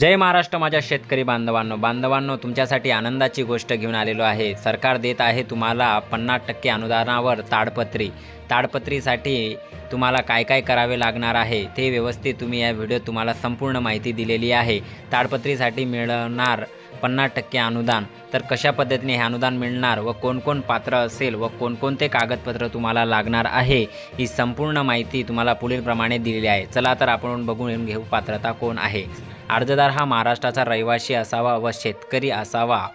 जय महाराष्ट्र माझ्या शेतकरी बांधवांनो. बांधवांनो तुमच्यासाठी आनंदाची गोष्ट घेऊन आलेलो आहे. सरकार देत आहे तुम्हाला पन्नास टक्के अनुदानावर ताडपत्री. ताडपत्रीसाठी तुम्हाला काय काय करावे लागणार आहे ते व्यवस्थित तुम्ही या व्हिडिओत तुम्हाला संपूर्ण माहिती दिलेली आहे. ताडपत्रीसाठी मिळणार पन्नास टक्के अनुदान. तर कशा पद्धतीने हे अनुदान मिळणार व कोण कोण पात्र असेल व कोणकोणते कागदपत्र तुम्हाला लागणार आहे ही संपूर्ण माहिती तुम्हाला पुढीलप्रमाणे दिलेली आहे. चला तर आपण बघून घेऊ पात्रता कोण आहे. अर्जदार हा महाराष्ट्राचा रहिवासी असावा व शेतकरी असावा.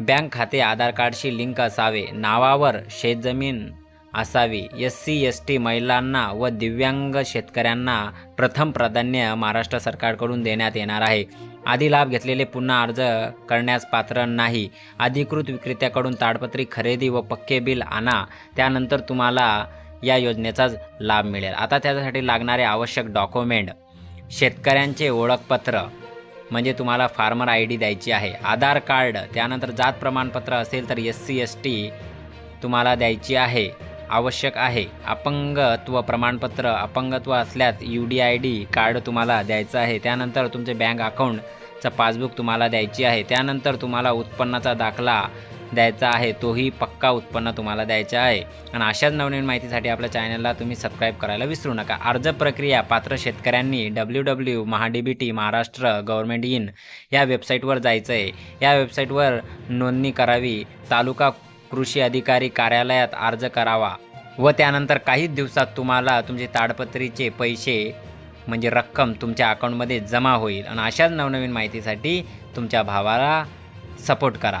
बँक खाते आधार कार्डशी लिंक असावे. नावावर शेतजमीन असावी. एस सी एस टी महिलांना व दिव्यांग शेतकऱ्यांना प्रथम प्राधान्य महाराष्ट्र सरकारकडून देण्यात येणार आहे. आधी लाभ घेतलेले पुन्हा अर्ज करण्यास पात्र नाही. अधिकृत विक्रेत्याकडून ताडपत्री खरेदी व पक्के बिल आणा. त्यानंतर तुम्हाला या योजनेचाच लाभ मिळेल. आता त्यासाठी लागणारे आवश्यक डॉक्युमेंट शेतकऱ्यांचे ओळखपत्र म्हणजे तुम्हाला फार्मर आय डी द्यायची आहे आधार कार्ड त्यानंतर जात प्रमाणपत्र असेल तर एस सी एस टी तुम्हाला द्यायची आहे आवश्यक आहे. अपंगत्व प्रमाणपत्र अपंगत्व असल्यास U D I D card तुम्हाला द्यायचं आहे. त्यानंतर तुमचे बँक अकाउंटचं पासबुक तुम्हाला द्यायची आहे. त्यानंतर तुम्हाला उत्पन्नाचा दाखला द्यायचा आहे तोही पक्का उत्पन्न तुम्हाला द्यायचा आहे. आणि अशाच नवनवीन माहितीसाठी आपल्या चॅनलला तुम्ही सबस्क्राईब करायला विसरू नका. अर्ज प्रक्रिया पात्र शेतकऱ्यांनी W W MahaDBT Maharashtra government in या वेबसाईटवर जायचं आहे या वेबसाईटवर नोंदणी करावी. तालुका कृषी अधिकारी कार्यालयात अर्ज करावा व त्यानंतर काहीच दिवसात तुम्हाला तुमचे ताडपत्रीचे पैसे म्हणजे रक्कम तुमच्या अकाउंटमध्ये जमा होईल. आणि अशाच नवनवीन माहितीसाठी तुमच्या भावाला सपोर्ट करा.